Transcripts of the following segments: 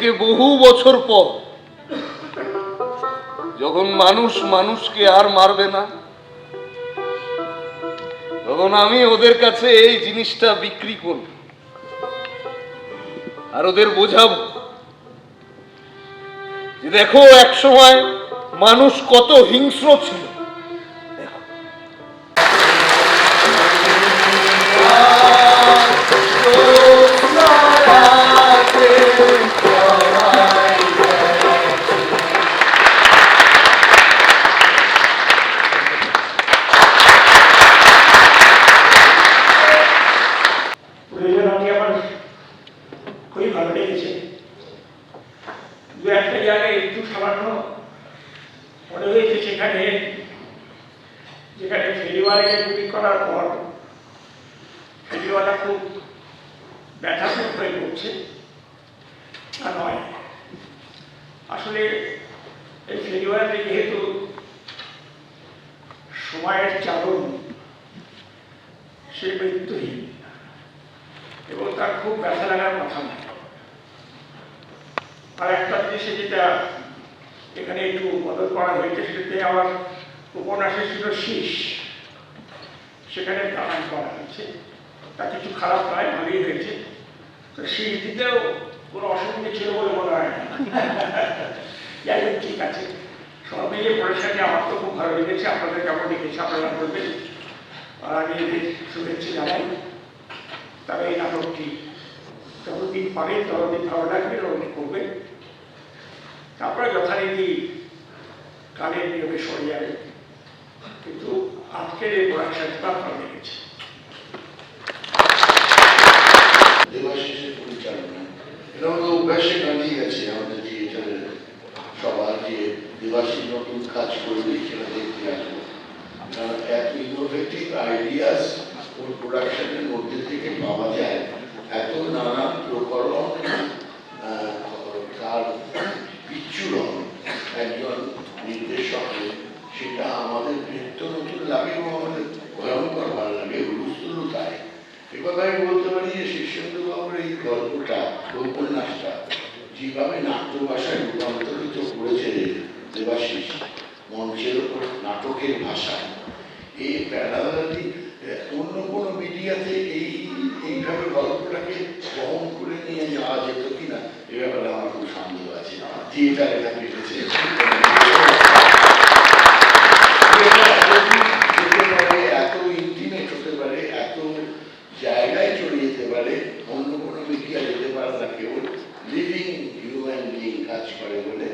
থেকে বহু বছর পর, যখন মানুষ মানুষকে আর মারবে না, তখন আমি ওদের কাছে এই জিনিসটা বিক্রি করব আর ওদের বোঝাবো যে দেখো এক সময় মানুষ কত হিংস্র ছিল। আসলে এই যেহেতু সময়ের চালন, সে মৃত্যুহীন এবং তার খুব ব্যথা লাগার কথা নয় আর একটা জিনিসে যেটা এখানে একটু বদল করা হয়েছে, সেটাতে আমার উপন্যাসের ছিল শীষ। সেখানে দাঁড়ান করা হয়েছে। তা কিছু খারাপ নয়, ভালোই হয়েছে। তো শীষ দিতেও কোনো অসুবিধা ছিল বলে মনে হয়। না যাই হোক, ঠিক আছে। সব মিলিয়ে পড়াশোনাটি আমার তো খুব ভালো লেগেছে। আপনাদের কেমন লেগেছে আপনারা বলবেন। আর আমি এদের শুভেচ্ছা জানাই। তারা এই নাটকটি যতদিন পারে, ততদিন ভালো লাগবে রোল করবে তারপরে যথারীতি কালের নিয়মে সরে যাবে। কিন্তু আজকের এই প্রোডাকশনটা ভালো লেগেছে দেবাশিসের পরিচালনা এটা আমাদের অভ্যাসে দাঁড়িয়ে গেছে আমাদের থিয়েটারের সবার যে দেবাশিস নতুন কাজ করবে সেটা দেখতে আসব কারণ এত ইনোভেটিভ আইডিয়াস ওর প্রোডাকশনের মধ্যে থেকে পাওয়া যায় এত নানান প্রকরণ আহ, তার বিচ্ছুরণ একজন নির্দেশকের সেটা আমাদের এবং আমাদের ভয়ঙ্কর ভালো লাগে হুলুস্থুলু তাই। একথা আমি বলতে পারি যে শীর্ষেন্দু বাবুর এই গল্পটা, উপন্যাসটা যেভাবে নাট্য ভাষায় রূপান্তরিত করেছে দেবাশিস, মঞ্চের ওপর, নাটকের ভাষায় এই প্যারালালি অন্য কোনো মিডিয়াতে এই, এইভাবে গল্পটাকে বহন করে নিয়ে যাওয়া যেত কিনা, এ ব্যাপারে আমার খুব সন্দেহ আছে থিয়েটার এটা পেরেছে যেতে পারে এত ইন্টিমেট হতে পারে এত জায়গায় চলে যেতে পারে অন্য কোনো মিডিয়া যেতে পারে না কেবল লিভিং হিউম্যান বিং কাজ করে বলে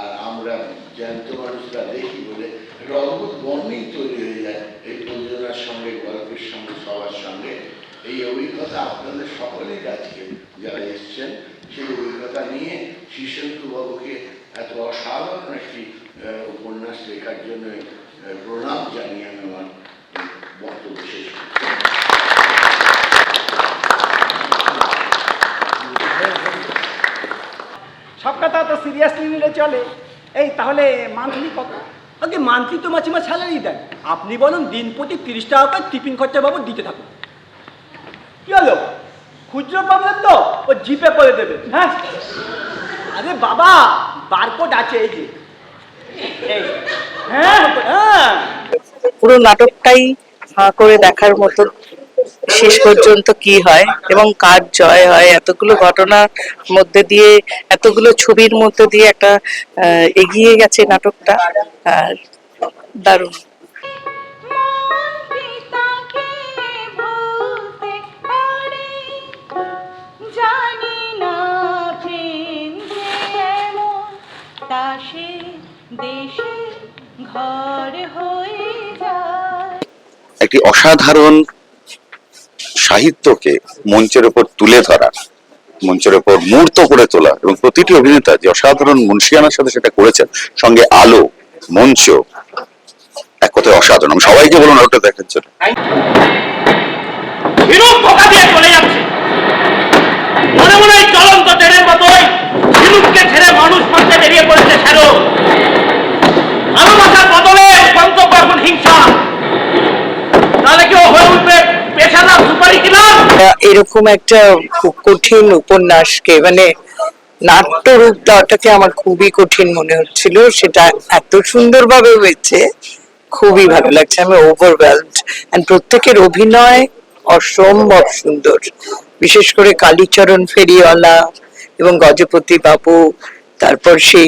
আর আমরা জ্যান্ত মানুষরা দেখি বলে একটা অদ্ভুত বন্ডিং তৈরি হয়ে যায় এই প্রযোজনার সঙ্গে গল্পের সঙ্গে সবার সঙ্গে এই অভিজ্ঞতা আপনাদের সকলেই আজকে যারা এসছেন সেই অভিজ্ঞতা নিয়ে শীর্ষেন্দু বাবুকে এত অসাধারণ একটি উপন্যাস লেখার জন্য প্রণাম জানিয়ে আমি আমার বক্তব্য শেষ সব কথা তো সিরিয়াসলি নিলে চলে। এই তাহলে মান্থলি কত? আগে মান্থলি তো মাঝে মাঝে স্যালারি দেন। আপনি বলুন দিন প্রতি তিরিশ টাকা করে টিফিন খরচা বাবু দিতে থাকুন। কি হলো? খুচরো পাবেন তো, ও জিপে করে দেবে হ্যাঁ? আরে বাবা বারকোড আছে, এই যে। হ্যাঁ হ্যাঁ। পুরো নাটকটাই হাঁ করে দেখার মতো শেষ পর্যন্ত কি হয় এবং কার জয় হয়, এতগুলো ঘটনার মধ্যে দিয়ে, এতগুলো ছবির মধ্যে দিয়ে একটা এগিয়ে গেছে নাটকটা, আর দারুণ। একটি অসাধারণ সাহিত্যকে মঞ্চের ওপর তুলে ধরা, মঞ্চের ওপর মূর্ত করে তোলা এবং প্রতিটি অভিনেতা যে অসাধারণ মুন্সিয়ানার সাথে সেটা করেছেন, সঙ্গে আলো, মঞ্চ, এক কথায় অসাধারণ। আমি সবাইকে বলুন ওটা দেখার জন্য। মনে মনে মানুষ মারতে বেরিয়ে পড়েছে শ্যারো ভালোবাসার বদলে তাহলে কি হয়ে উঠবে? পেশাদার সুপারি কিলার এরকম একটা কঠিন উপন্যাসকে মানে নাট্য রূপ দেওয়াটাকে আমার খুবই কঠিন মনে হচ্ছিল। সেটা এত সুন্দরভাবে হয়েছে খুবই ভালো লাগছে। আমি ওভারওয়েলড এন্ড প্রত্যেকের অভিনয় অসম্ভব সুন্দর। বিশেষ করে কালীচরণ ফেরিওয়ালা এবং গজপতি বাবু তারপর সেই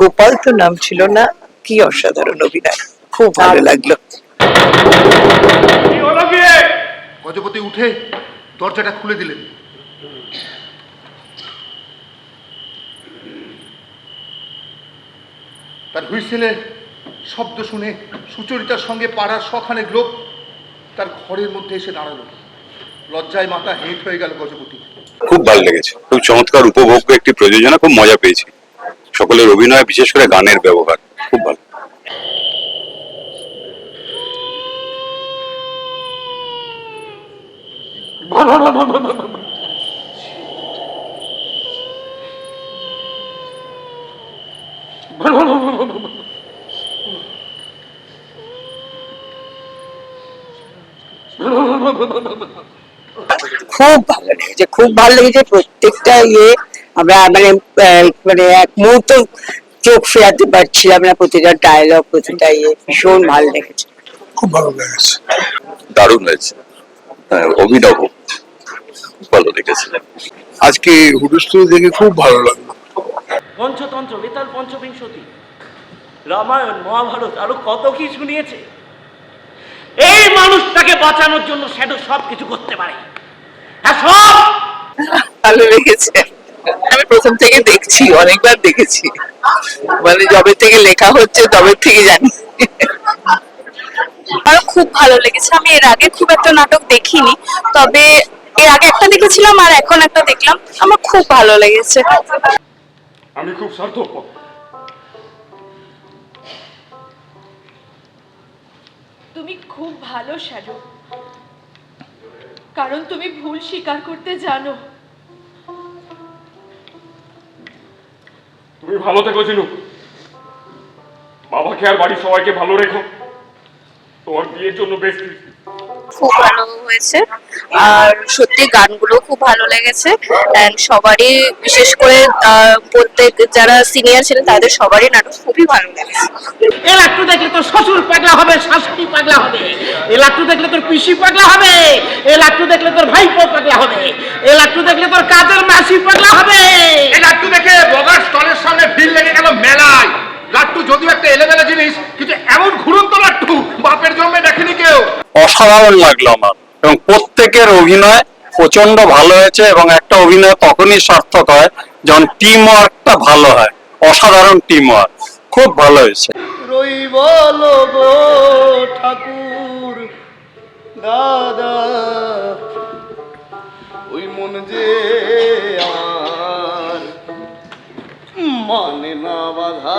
গোপাল তো নাম ছিল না কি অসাধারণ অভিনয়। খুব ভালো লাগল। উঠে দরজাটা খুলে দিলেন। তার হুইসেলে শব্দ শুনে সুচরিতার সঙ্গে পাড়ার শখানেক লোক তার ঘরের মধ্যে এসে দাঁড়াল। লজ্জায় মাথা হেঁট হয়ে গেল গজপতি। খুব ভালো লেগেছে। খুব চমৎকার উপভোগ্য একটি প্রযোজনা, খুব মজা পেয়েছি। সকলের অভিনয়, বিশেষ করে গানের ব্যবহার, খুব ভালো। খুব ভালো লেগেছে খুব ভালো লেগেছে। প্রত্যেকটা ইয়ে আমরা মানে মানে এক মুহূর্ত চোখ ফেরাতে পারছিলাম না প্রতিটা ডায়লগ প্রতিটা ইয়ে ভীষণ ভালো লেগেছে। খুব ভালো লেগেছে। দারুণ হয়েছে হ্যাঁ, অভিনব। ভালো লেগেছে। আজকে হুডুস্থুল দেখে খুব ভালো লাগল। পঞ্চতন্ত্র বেতাল পঞ্চবিংশতি রামায়ণ মহাভারত আরও কত কি শুনিয়েছে? এই মানুষটাকে বাঁচানোর জন্য শ্যাডো সব কিছু করতে পারে। হ্যাঁ সব! ভালো লেগেছে। আমি প্রথম থেকে দেখছি অনেকবার দেখেছি। মানে যবে থেকে লেখা হচ্ছে তবে থেকে জানি। আমার খুব ভালো লেগেছে। আমি এর আগে খুব একটা নাটক দেখিনি তবে এর আগে একটা দেখেছিলাম আর এখন একটা দেখলাম। আমার খুব ভালো লেগেছে। আমি খুব স্বার্থপর তুমি খুব ভালো শ্যাডো কারণ তুমি ভুল স্বীকার করতে জানো। তুমি ভালো থেকো চিনু বাবাকে আর বাড়ির সবাইকে ভালো রেখো। তোমার বিয়ের জন্য বেশ খুব ভালো হয়েছে। আর সত্যি গানগুলো খুব ভালো লেগেছে। And সবারই বিশেষ করে আহ, বলতে যারা সিনিয়র ছিলেন তাদের সবারই নাটক খুবই ভালো লেগেছে। এ লাট্টু দেখলে তোর শ্বশুর পাগলা হবে শাশুড়ি পাগলা হবে। এ লাট্টু দেখলে তোর পিসি পাগলা হবে। এ লাট্টু দেখলে তোর ভাইপো পাগলা হবে। এ লাট্টু দেখলে তোর কাজের মাসি পাগলা হবে। এই লাট্টু দেখে বগার স্টলের সামনে ভিড় লেগে গেল মেলায়। লাট্টু যদিও একটা এলেমেলে জিনিস কিন্তু এমন ঘুরন্ত লাট্টু বাপের জন্মে দেখেনি কেউ। অসাধারণ লাগল আমার। এবং প্রত্যেকের অভিনয় প্রচণ্ড ভালো হয়েছে এবং একটা অভিনয় তখনই সার্থক হয় যখন টিম ওয়ার্কটা ভালো হয়। অসাধারণ টিম ওয়ার্ক খুব ভালো হয়েছে। রই বলো গো ঠাকুর দাদা। ওই মন যে আমার মানে না বাধা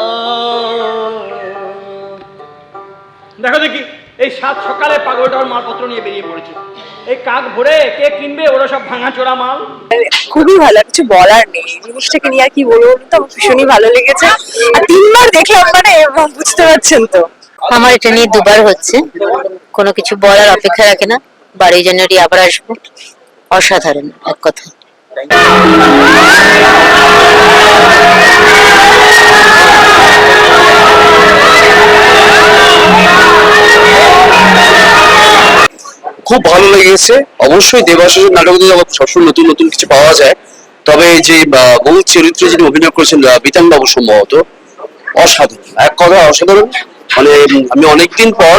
দেখো দেখি এই সাত সকালে পাগলটার মালপত্র নিয়ে বেরিয়ে পড়েছে। এই কাক ভরে কে কিনবে? ওরা সব ভাঙা চোরা মাল। খুবই ভালো কিছু বলার নেই। জিনিসটাকে নিয়ে আর কি বলব তো? ভীষণই ভালো লেগেছে। আর তিনবার দেখলাম মানে বুঝতে পারছেন তো? আমার এটা নিয়ে দুবার হচ্ছে। কোনো কিছু বলার অপেক্ষা রাখে না। বাড়ি জানুয়ারি আবার আসব। অসাধারণ এক কথা খুব ভালো লেগেছে। অবশ্যই দেবাশিসের নাটক সবসময় নতুন নতুন কিছু পাওয়া যায়, তবে যে মূল চরিত্রে যিনি অভিনয় করেছেন বিতান বাবু সম্ভবত, অসাধারণ। এক কথা, অসাধারণ? মানে আমি অনেকদিন পর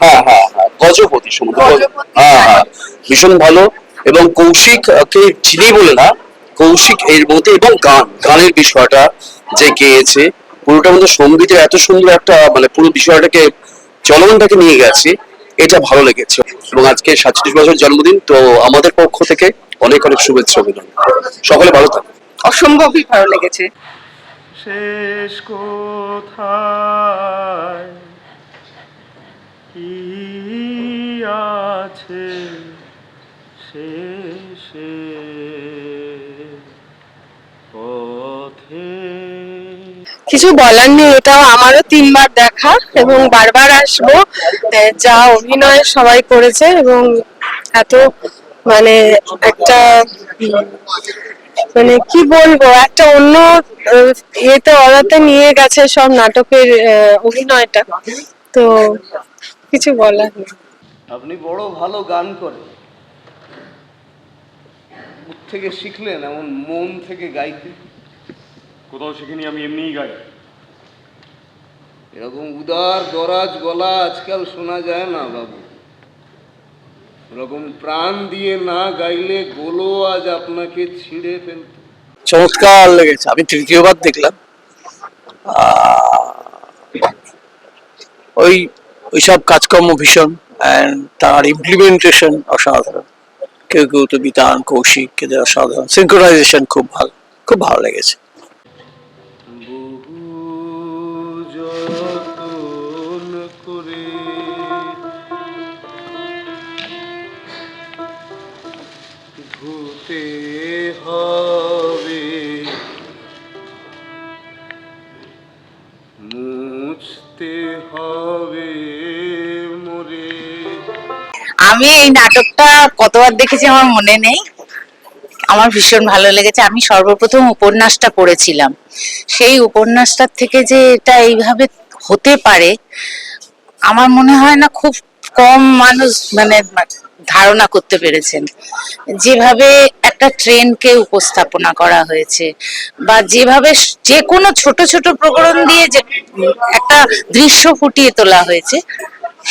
হ্যাঁ হ্যাঁ হ্যাঁ গজপতি সম্ভবত। হ্যাঁ হ্যাঁ ভীষণ ভালো। এবং কৌশিক আহ, কে চিনি বলে না কৌশিক এর মধ্যে এবং গান গানের বিষয়টা যে গেয়েছে পুরোটার মধ্যে সঙ্গীতের এত সুন্দর একটা মানে পুরো বিষয়টাকে চলমানটাকে নিয়ে গেছে এটা ভালো লেগেছে। এবং আজকে সাতচল্লিশ বছর জন্মদিন তো আমাদের পক্ষ থেকে অনেক অনেক শুভেচ্ছা অভিনন্দন। সকলে ভালো থাকুন। অসম্ভবই ভালো লেগেছে। শেষ কোথায়? কি আছে? শেষে পথে কিছু বলার নেই এটাও আমারও তিনবার দেখা এবং বারবার আসব। যা অভিনয় সবাই করেছে এবং এত মানে একটা মানে কি বলব একটা অন্য ইয়েতে অরাতে নিয়ে গেছে সব নাটকের অভিনয়টা। তো কিছু বলার নেই। আপনি বড় ভালো গান করেন। থেকে শিখলেন এমন মন থেকে গাইতে? কোথাও শিখিনি আমি এমনিই গাই। এরকম উদার দরাজ গলা আজকাল শোনা যায় না বাবু। এরকম প্রাণ দিয়ে না গাইলে গোলো আজ আপনাকে ছিঁড়ে ফেলত। চমৎকার লেগেছে আমি তৃতীয়বার দেখলাম। আহ, ওই ওইসব কাজকর্ম ভীষণ অ্যান্ড তার ইমপ্লিমেন্টেশন অসাধারণ। কেউ কেউ তো বিতান কৌশিক অসাধারণ। সিনক্রোনাইজেশন খুব ভালো খুব ভালো লেগেছে। হবে, মুছতে হবে। আমি এই নাটকটা কতবার দেখেছি আমার মনে নেই। আমার ভীষণ ভালো লেগেছে। আমি সর্বপ্রথম উপন্যাসটা পড়েছিলাম। সেই উপন্যাসটার থেকে যে এটা এইভাবে হতে পারে, আমার মনে হয় না খুব কম মানুষ মানে ধারণা করতে পেরেছেন। যেভাবে একটা ট্রেনকে উপস্থাপনা করা হয়েছে বা যেভাবে যে কোনো ছোট ছোট প্রকরণ দিয়ে যে একটা দৃশ্য ফুটিয়ে তোলা হয়েছে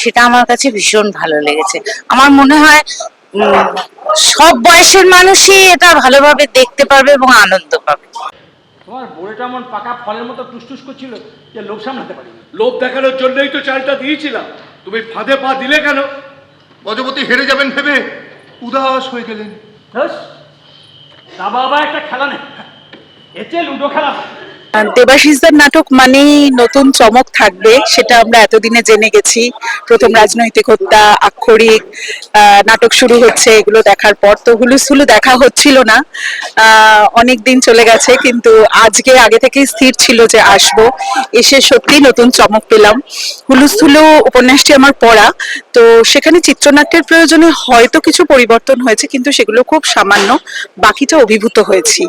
সেটা আমার কাছে ভীষণ ভালো লেগেছে। আমার মনে হয় সব বয়সের মানুষই এটা ভালোভাবে দেখতে পারবে এবং আনন্দ পাবে। তোমার বোড়েটা এমন পাকা ফলের মতো টুসটুস করছিল যে লোক সামলাতে পারিনি লোভ দেখানোর জন্যই তো চালটা দিয়েছিলাম। তুমি ফাঁদে পা দিলে কেন? গজপতি হেরে যাবেন ভেবে উদাস হয়ে গেলেন। বাবা একটা খেলা নেই এতে লুডো খেলা। দেবাশিসদার নাটক মানেই নতুন চমক থাকবে, সেটা আমরা এতদিনে জেনে গেছি। প্রথম রাজনৈতিক হত্যা, আক্ষরিক নাটক শুরু হচ্ছে, এগুলো দেখার পর তো হুলুস্থুলু দেখা হচ্ছিল না। অনেক দিন চলে গেছে, কিন্তু আজকে আগে থেকেই স্থির ছিল যে আসব। এসে সত্যি নতুন চমক পেলাম। হুলুস্থুলু উপন্যাসটি আমার পড়া, তো সেখানে চিত্রনাট্যের প্রয়োজনে হয়তো কিছু পরিবর্তন হয়েছে, কিন্তু সেগুলো খুব সামান্য, বাকিটা অভিভূত হয়েছি।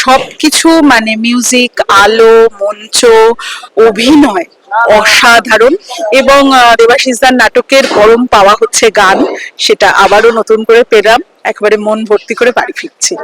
সব কিছু মানে মিউজিক আলো মঞ্চ, অভিনয় অসাধারণ এবং দেবাশিসদার নাটকের পরম পাওয়া হচ্ছে গান, সেটা আবারও নতুন করে পেলাম, একেবারে মন ভর্তি করে বাড়ি ফিরছি।